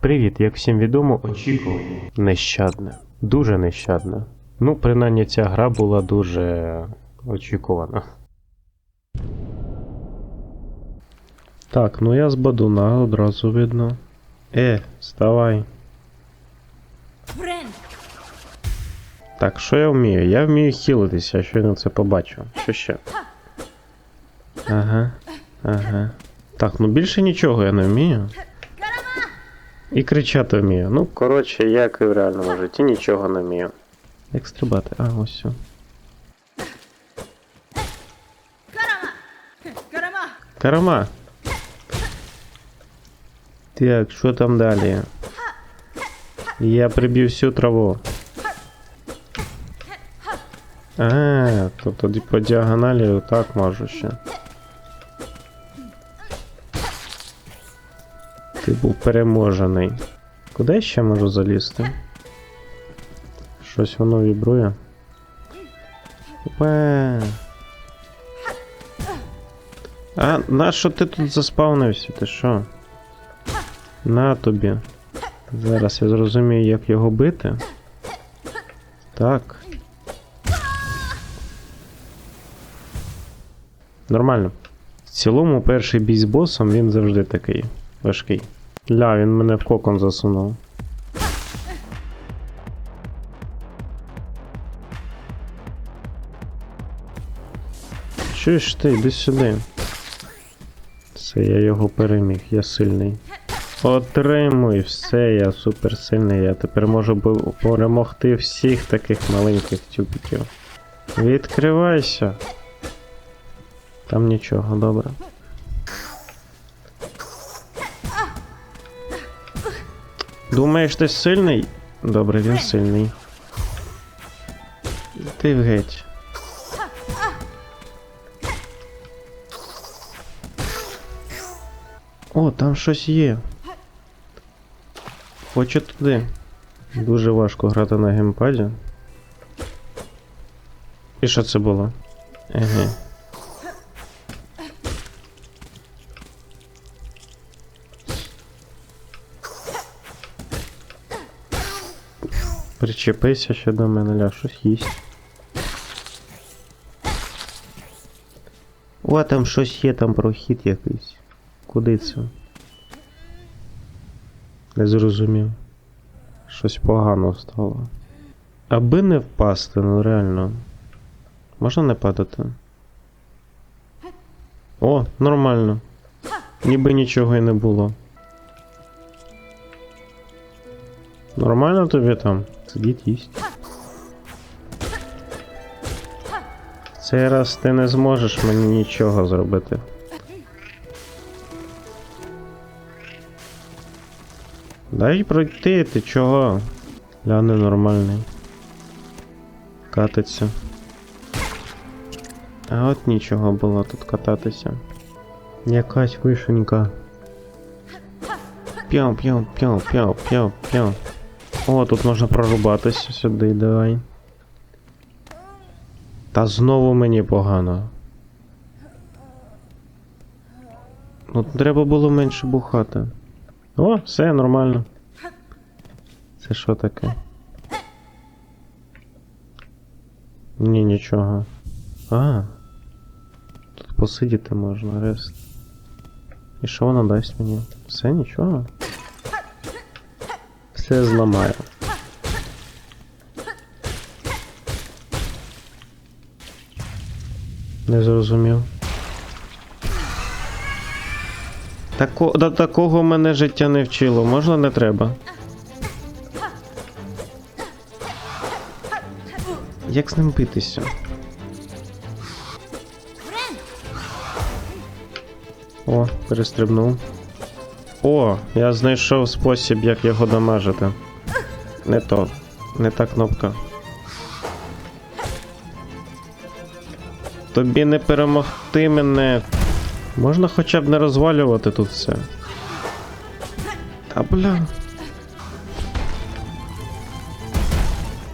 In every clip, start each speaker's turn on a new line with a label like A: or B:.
A: Привіт, як всім відомо, очікування нещадне. Дуже нещадне. Ну, принаймні ця гра була дуже очікувана. Так, ну я з бадуна одразу видно. Е, вставай.
B: Френд,
A: Так, що я вмію? Я вмію хілитися, щойно це побачу. Що ще? Ага. Ага. Так, ну більше нічого я не вмію. І кричати вмію. Ну, коротше, як і в реальному житті, нічого не вмію. Як стрибати? А, ось все.
B: Карама!
A: Карама. Так, що там далі? Я приб'ю всю траву. А, то тоді по діагоналі так можу ще. Ти був переможений. Куди я ще можу залізти? Щось воно вібрує. Опа. А на що ти тут заспавнився? Ти що? На тобі. Зараз я зрозумію, як його бити. Так. Нормально. В цілому, перший бій з босом він завжди такий важкий. Ля, він мене в кокон засунув. Чуєш ти, йди сюди. Все, я його переміг, я сильний. Отримуй, все, я суперсильний. Я тепер можу перемогти всіх таких маленьких тюбиків. Відкривайся. Там нічого, добре. Думаєш, ти сильний? Добре, він сильний. Ти геть. О, там щось є. Хочу туди. Дуже важко грати на геймпаді. І що це було? Еге. Причепися ще до мене, ля, щось їсть. О, там щось є, там прохід якийсь. Куди це? Не зрозумів. Щось погано стало. Аби не впасти, ну реально. Можна не падати? О, нормально. Ніби нічого і не було. Нормально тобі там? Сидіть їсть. Цей раз ти не зможеш мені нічого зробити. Дай пройти, ти чого? Я ненормальний. Катиться. А от нічого було тут кататися. Якась вишенька. П'яу, п'яу, п'яу, п'яу, п'яу, п'яу. О, тут можна прорубатися сюди, давай. Та знову мені погано. Ну, треба було менше бухати. О, все нормально. Це що таке? Ні, нічого. А. Тут посидіти можна, рест. І що вона дасть мені? Все нічого. Все зламаю. Не зрозумів. Тако, до такого мене життя не вчило, можна не треба. Як з ним битися? О, перестрибнув. О, я знайшов спосіб, як його дамажити. Не то, не та кнопка. Тобі не перемогти мене. Можна хоча б не розвалювати тут все. Та бля.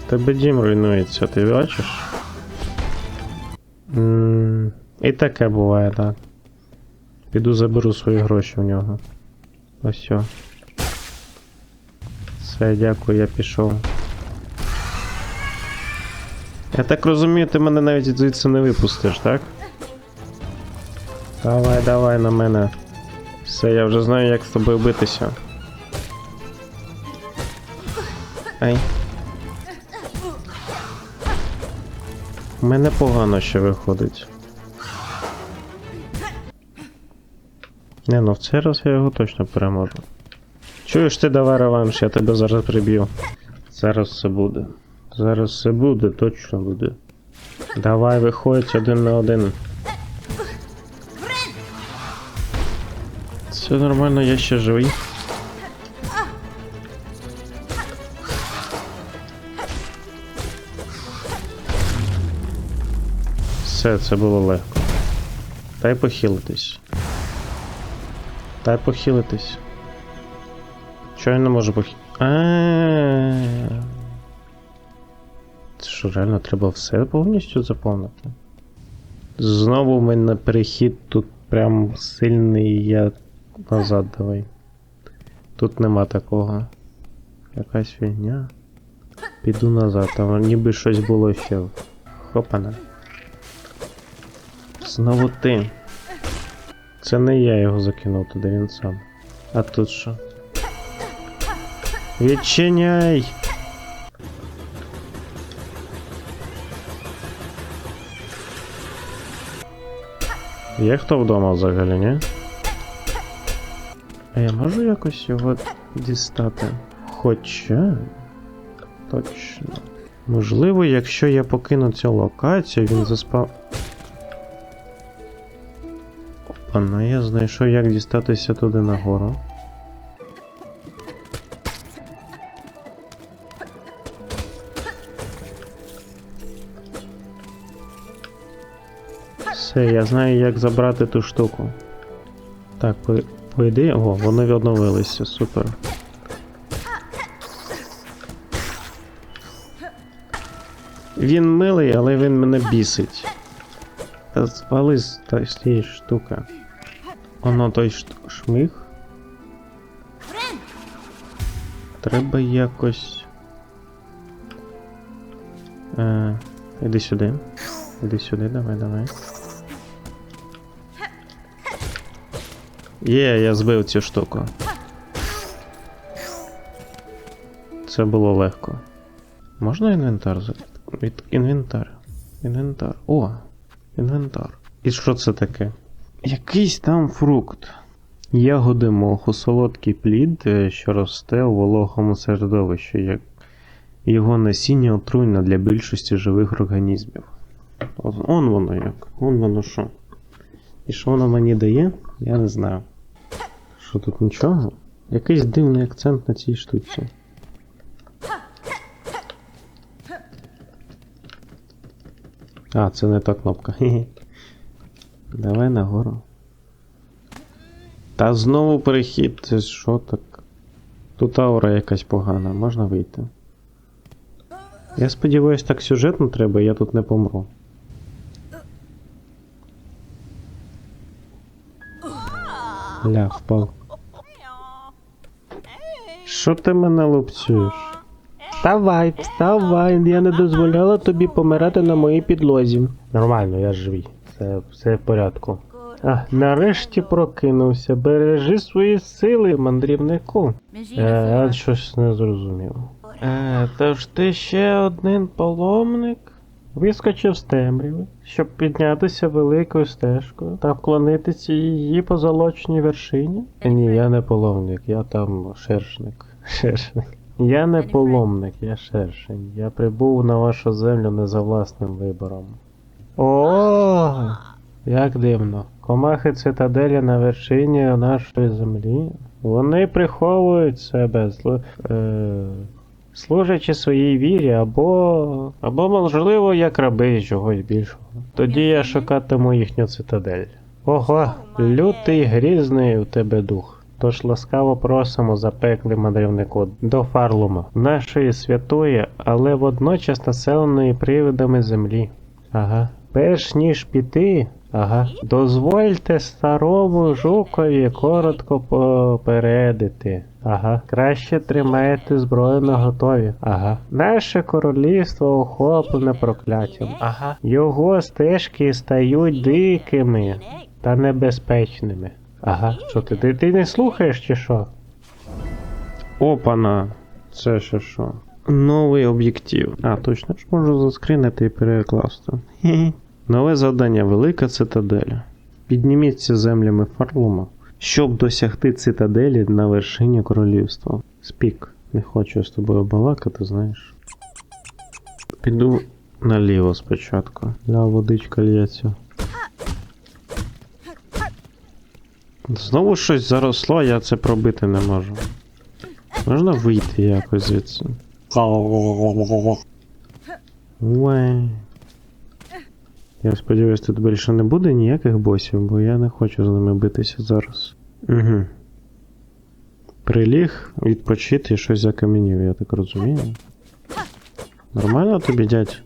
A: Тебе дім руйнується, ти бачиш? м і таке буває, так. Піду заберу свої гроші в нього. Ось все. Все, дякую, я пішов. Я так розумію, ти мене навіть звідси не випустиш, так? Давай, давай на мене. Все, я вже знаю, як з тобою битися. Ай. У мене погано ще виходить. Не, ну в цей раз я його точно переможу. Чуєш ти давай реванш, я тебе зараз приб'ю. Зараз все буде. Зараз все буде, точно буде. Давай, виходь один на один. Все нормально, я ще живий. Все, це було легко. Дай похилитись. Дай похилитись. Чого я не можу похи... А. Це що, реально треба все повністю заповнити? Знову в мене перехід тут прям сильний, я назад давай. Тут нема такого. Якась фігня. Піду назад, там ніби щось було ще. Хопана. Знову ти. Це не я його закинув туди, він сам. А тут що? Відчиняй! Є хто вдома взагалі, ні? А я можу якось його дістати? Хоча. Точно. Можливо, якщо я покину цю локацію, він заспав. Опана, я знайшов, як дістатися туди нагору. Все, я знаю, як забрати ту штуку. Так, по, по ідеї. О, воно відновилося, супер. Він милий, але він мене бісить. Та звали з тієї штуки. Воно той шмиг. Треба якось. Е, іди сюди. Іди сюди, давай, давай. Є, я збив цю штуку. Це було легко. Можна інвентар від інвентар. Інвентар. О! Інвентар. І що це таке? Якийсь там фрукт. Ягоди моху, солодкий плід, е, що росте у вологому середовищі. Як... Його насіння отруйне для більшості живих організмів. Он воно як. Он воно що. І що воно мені дає, я не знаю. Що тут нічого? Якийсь дивний акцент на цій штуці. А, це не та кнопка. Давай нагору. Та знову перехід. Це що так? Тут аура якась погана, можна вийти. Я сподіваюсь, так сюжетно треба, я тут не помру. Ля, впав. Що ти мене лупцюєш? Вставай, вставай, я не дозволяла тобі помирати на моїй підлозі. Нормально, я живий. Все, все в порядку. А, нарешті прокинувся. Бережи свої сили, мандрівнику. Е, я щось не зрозумів. Е, тож ти ще один паломник? Вискочив з темряви, щоб піднятися великою стежкою та вклонитися її позолоченій вершині? Ні, я не паломник, я там шершник. Шершник. Я не паломник, я шершень. Я прибув на вашу землю не за власним вибором. О, як дивно. Комахи цитаделі на вершині нашої землі. Вони приховують себе, е... служачи своїй вірі, або. або, можливо, як раби чогось більшого. Тоді я шукатиму їхню цитадель. Ого, лютий грізний у тебе дух. Тож ласкаво просимо запеклий мандрівнику до Фарлума, нашої святої, але водночас населеної привидами землі. Ага, Перш ніж піти, ага, дозвольте старому жукові коротко попередити. Ага, краще тримайте зброю на готові. Ага. Наше королівство охоплене прокляттям. Ага. Його стежки стають дикими та небезпечними. Ага. Що ти? Ти, ти не слухаєш чи що? Опана. Це ще що? Новий об'єктив. А, точно ж можу заскрінити і перекласти. Хі-хі. Нове завдання Велика цитадель. Підніміться землями Фарлума, щоб досягти цитаделі на вершині королівства. Спік, не хочу з тобою балакати, знаєш. Піду наліво спочатку. Ля водичка лється. Знову щось заросло, я це пробити не можу. Можна вийти якось звідси? Уай. Я сподіваюся, тут більше не буде ніяких босів, бо я не хочу з ними битися зараз. Угу. Приліг, відпочити і щось закам'янів, я так розумію. Нормально тобі, дядь?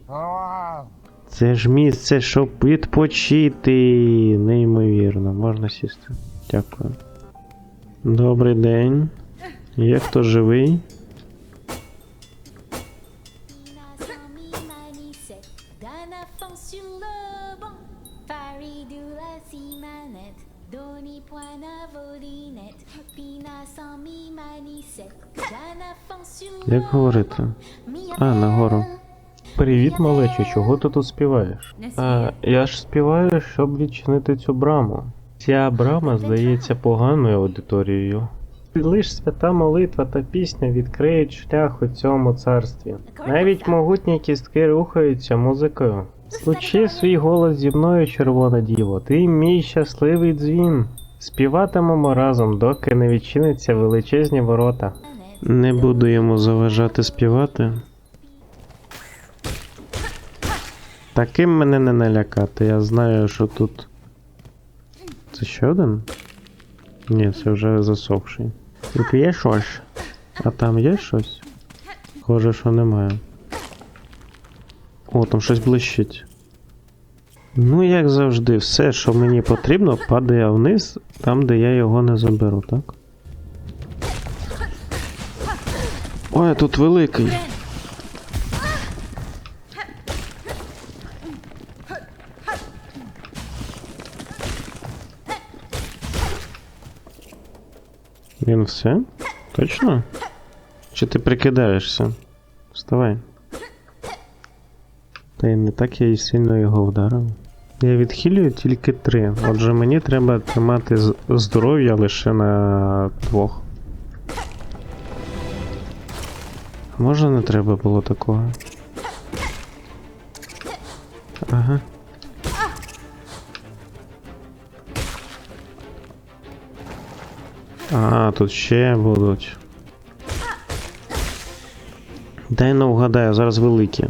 A: Це ж місце, щоб відпочити. Неймовірно, можна сісти. Дякую. Добрий день. Є хто живий? Як говорити? А, нагору. Привіт, малече, чого ти тут співаєш? А, я ж співаю, щоб відчинити цю браму. Ця брама здається поганою аудиторією. Лиш свята молитва та пісня відкриють шлях у цьому царстві. Навіть могутні кістки рухаються музикою. Случи свій голос зі мною, червона діво, ти мій щасливий дзвін. Співатимемо разом, доки не відчиняться величезні ворота. Не буду йому заважати співати. Таким мене не налякати. Я знаю, що тут. Це ще один? Ні, це вже засохший. Тут є щось. А там є щось? Схоже, що немає. О, там щось блищить. Ну, як завжди, все, що мені потрібно, падає вниз, там, де я його не заберу, так? Ой, тут великий. Він все? Точно? Чи ти прикидаєшся? Вставай. Та й не так я і сильно його вдарив. Я відхилюю тільки три. Отже, мені треба тримати здоров'я лише на двох. Може не треба було такого? Ага. А, тут ще будуть. Дай ну вгадаю, зараз великі.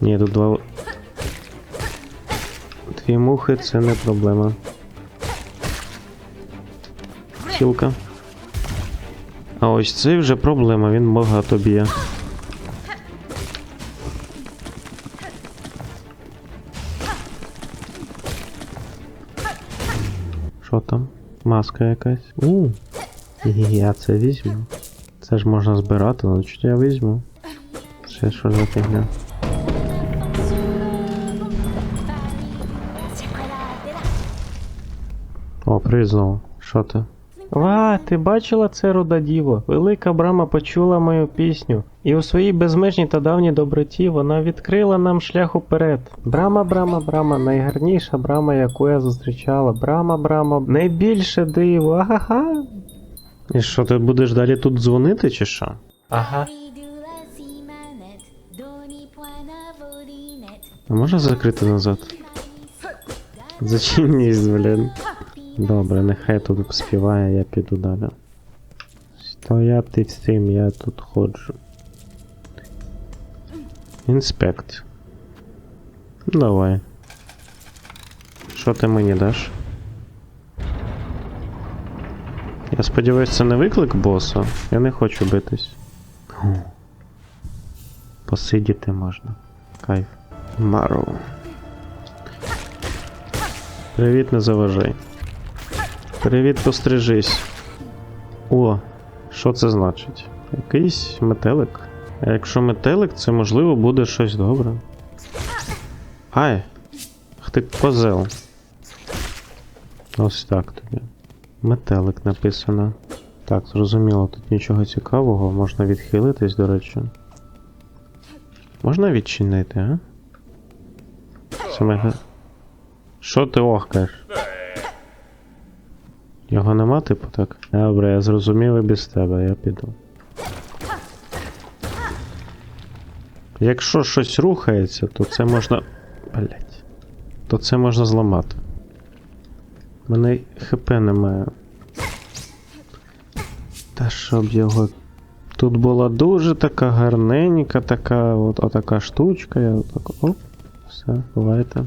A: Ні, тут два. Дві мухи це не проблема. Хілка. А ось це вже проблема, він багато б'є. Що там? Маска якась. У, я це візьму. Це ж можна збирати, ну що я візьму. Ще що за фігня? О, привіт знову. Що ти? Ва, ти бачила це руда діво? Велика брама почула мою пісню, і у своїй безмежній та давній доброті вона відкрила нам шлях уперед. Брама, брама, брама, найгарніша брама, яку я зустрічала. Брама, брама, найбільше диво, ага. І що, ти будеш далі тут дзвонити, чи що? Ага. А можна закрити назад? Зачинність, блін. Добре, нехай тут співає, я піду далі. Стояти всім, я тут ходжу. Інспект. Давай. Що ти мені даш? Я сподіваюся, це не виклик боса. Я не хочу битись. Посидіти можна. Кайф. Мару. Привіт, не заважай. Привіт, пострижись. О, що це значить? Якийсь метелик. А якщо метелик, це можливо буде щось добре. Ай! Ах ти козел. Ось так тобі. Метелик написано. Так, зрозуміло, тут нічого цікавого, можна відхилитись, до речі. Можна відчинити, а? Це мега. Що ти охкаєш? Його нема, типу, так? Добре, я зрозумів і без тебе, я піду. Якщо щось рухається, то це можна. Блять. То це можна зламати. Мене ХП немає. Та щоб його. Тут була дуже така гарненька, така от отака штучка, я отак. Оп, все, бувайте.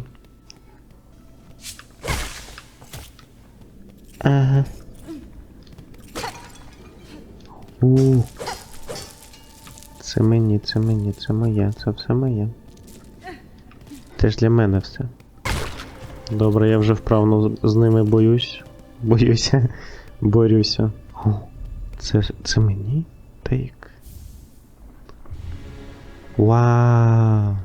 A: Ага. У. Це мені, це мені, це моє, це все моє. Це ж для мене все. Добре, я вже вправно з- ними боюсь. Боюся. Борюся. О, це, це мені? Тейк. Вау.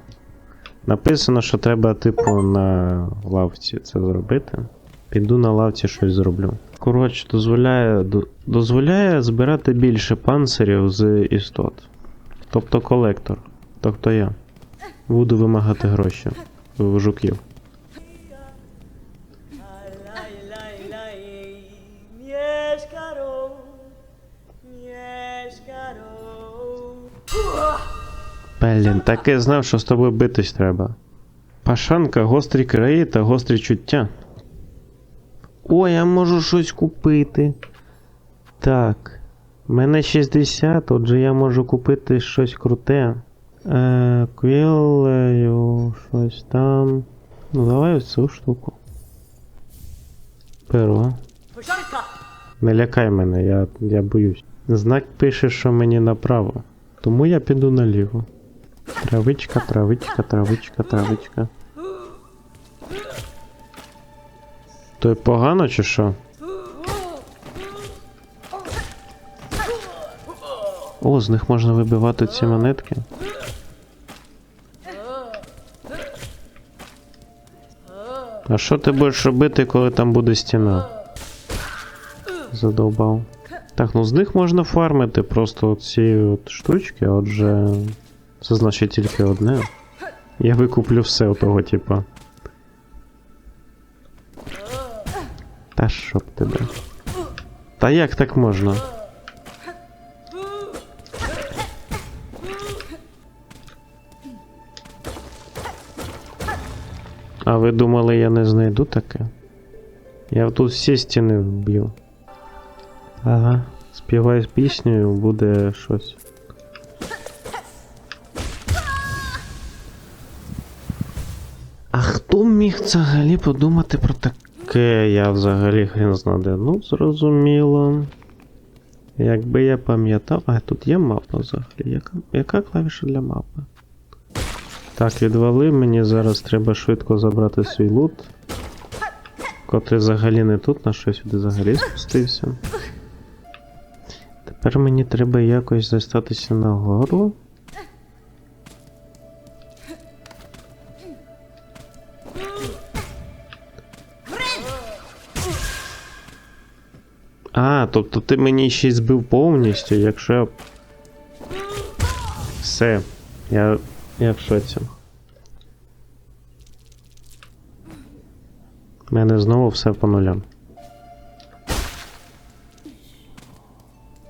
A: Написано, що треба, типу, на лавці це зробити. Піду на лавці щось зроблю. Коротше, дозволяє, дозволяє збирати більше панцирів з істот. Тобто колектор. Тобто я. Буду вимагати гроші в жуків. Блін, так і знав, що з тобою битись треба. Пашанка, гострі краї та гострі чуття. О, я можу щось купити. Так. Мене 60, отже я можу купити щось круте. Е, квілею, щось там. Ну, давай ось цю штуку. Перо. Не лякай мене, я, я боюсь. Знак пише, що мені направо. Тому я піду наліво. Травичка, травичка, травичка, травичка. То погано чи що? О, з них можна вибивати ці монетки. А що ти будеш робити, коли там буде стіна? Задовбав. Так, ну з них можна фармити просто ці от штучки, отже. Це значить тільки одне. Я викуплю все у того, типа. Та щоб тебе. Та як так можна? А ви думали, я не знайду таке? Я тут всі стіни вб'ю. Ага. Співай піснею, буде щось. А хто міг взагалі подумати про таке? Я взагалі хрен знаде. Ну, зрозуміло. Якби я пам'ятав. А тут є мапа взагалі. Яка, яка клавіша для мапи? Так, відвали, мені зараз треба швидко забрати свій лут. Котрий взагалі не тут, на що сюди взагалі спустився. Тепер мені треба якось застатися нагору. Тобто ти мені ще й збив повністю, якщо. Все. Я. Я в шоці. У мене знову все по нулям.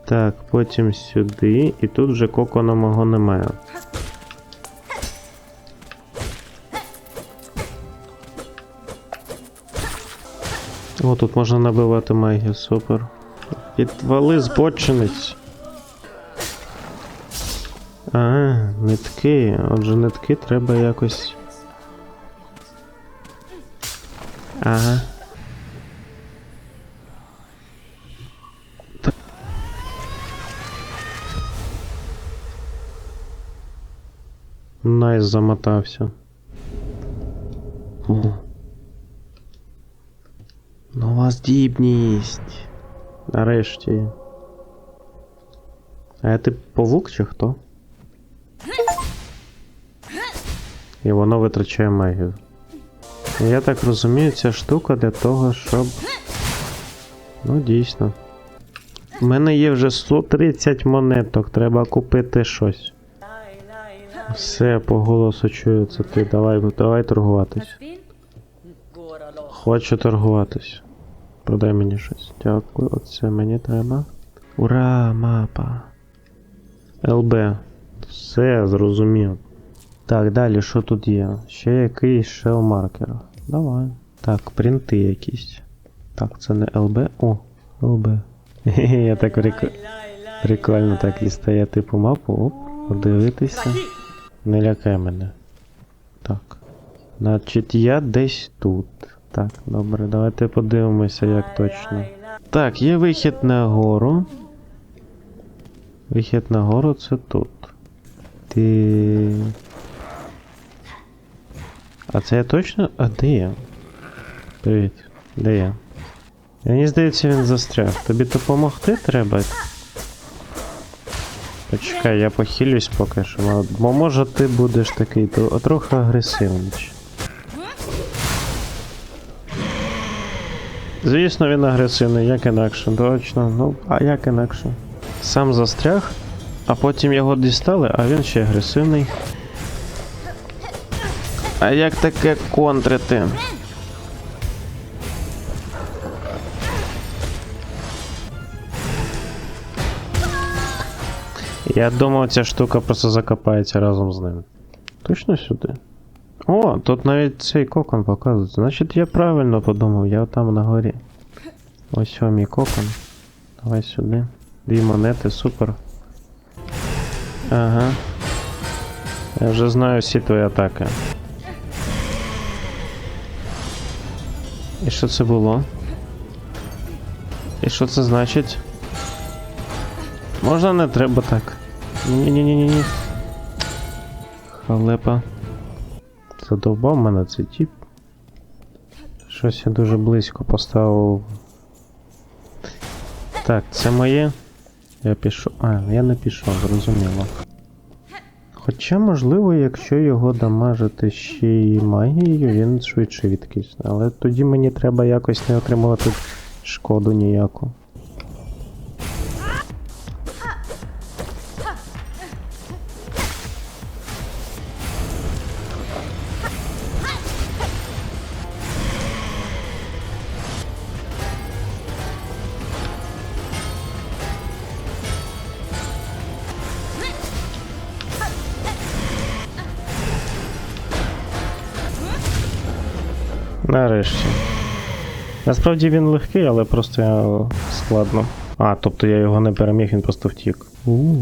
A: Так, потім сюди, і тут вже кокона мого немає. О, тут можна набивати магію, супер. Підвали збочинець. А, нитки. Отже, нитки треба якось. Ага. Найс замотався. Нова здібність. Нарешті. А ти павук чи хто? І воно витрачає магію. Я так розумію, ця штука для того, щоб. Ну, дійсно. У мене є вже 130 монеток, треба купити щось. Все, по голосу чую, це ти. Давай, давай торгуватись. Хочу торгуватись. Продай мені щось. Дякую, оце мені треба. Ура, мапа. ЛБ. Все, зрозумів. Так, далі, що тут є? Ще якийсь shell маркер. Давай. Так, принти якісь. Так, це не ЛБ. О, ЛБ. Хе-хе, Я так прик... Прикольно так дістає типу мапу. Оп, подивитися. Не лякай мене. Так. Значить, я десь тут. Так, добре, давайте подивимося, як точно. Так, є вихід на гору. Вихід на гору це тут. Ти. А це я точно. А де я? Привіт. Де я? Мені здається, він застряг. Тобі допомогти треба? Почекай, я похилюсь поки що. Бо може ти будеш такий трохи агресивніший. Звісно, він агресивний, як інакше, точно. Ну, а як інакше? Сам застряг, а потім його дістали, а він ще агресивний. А як таке контрити? Я думав, ця штука просто закопається разом з ним. Точно сюди? О, тут навіть цей кокон показується. Значить, я правильно подумав, я там на горі. Ось о, мій кокон. Давай сюди. Дві монети, супер. Ага. Я вже знаю всі твої атаки. І що це було? І що це значить? Можна не треба так. Ні-ні-ні-ні-ні. Халепа. Задовбав мене цей тіп. Щось я дуже близько поставив. Так, це моє. Я пішов. А, я не пішов, зрозуміло. Хоча, можливо, якщо його дамажити ще й магією, він швидше відкисне. Але тоді мені треба якось не отримувати шкоду ніяку. Нарешті. Насправді він легкий, але просто складно. А, тобто я його не переміг, він просто втік. у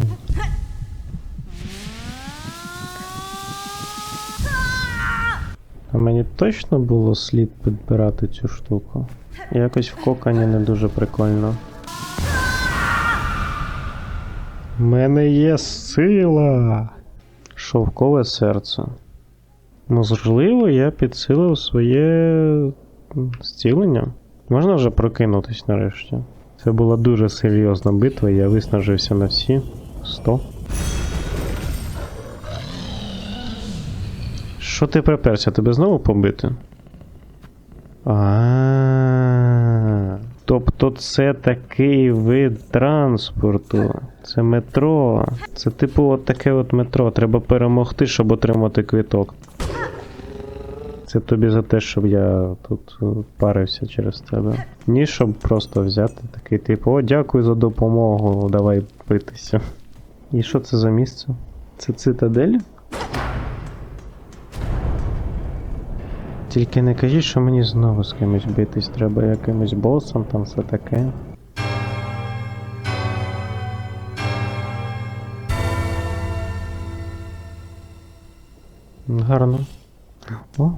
A: А мені точно було слід підбирати цю штуку. Якось в кокані не дуже прикольно. У мене є сила. Шовкове серце. Можливо, я підсилив своє зцілення. Можна вже прокинутись нарешті. Це була дуже серйозна битва, я виснажився на всі 100. Що ти приперся? Тебе знову побити? А. Тобто це такий вид транспорту. Це метро. Це типу от таке от метро. Треба перемогти, щоб отримати квиток. Це тобі за те, щоб я тут е, парився через тебе. Ні, щоб просто взяти такий типу, о, дякую за допомогу, давай битися. І що це за місце? Це цитадель? Тільки не кажіть, що мені знову з кимось битись треба, якимось босом, там все таке. Гарно. О,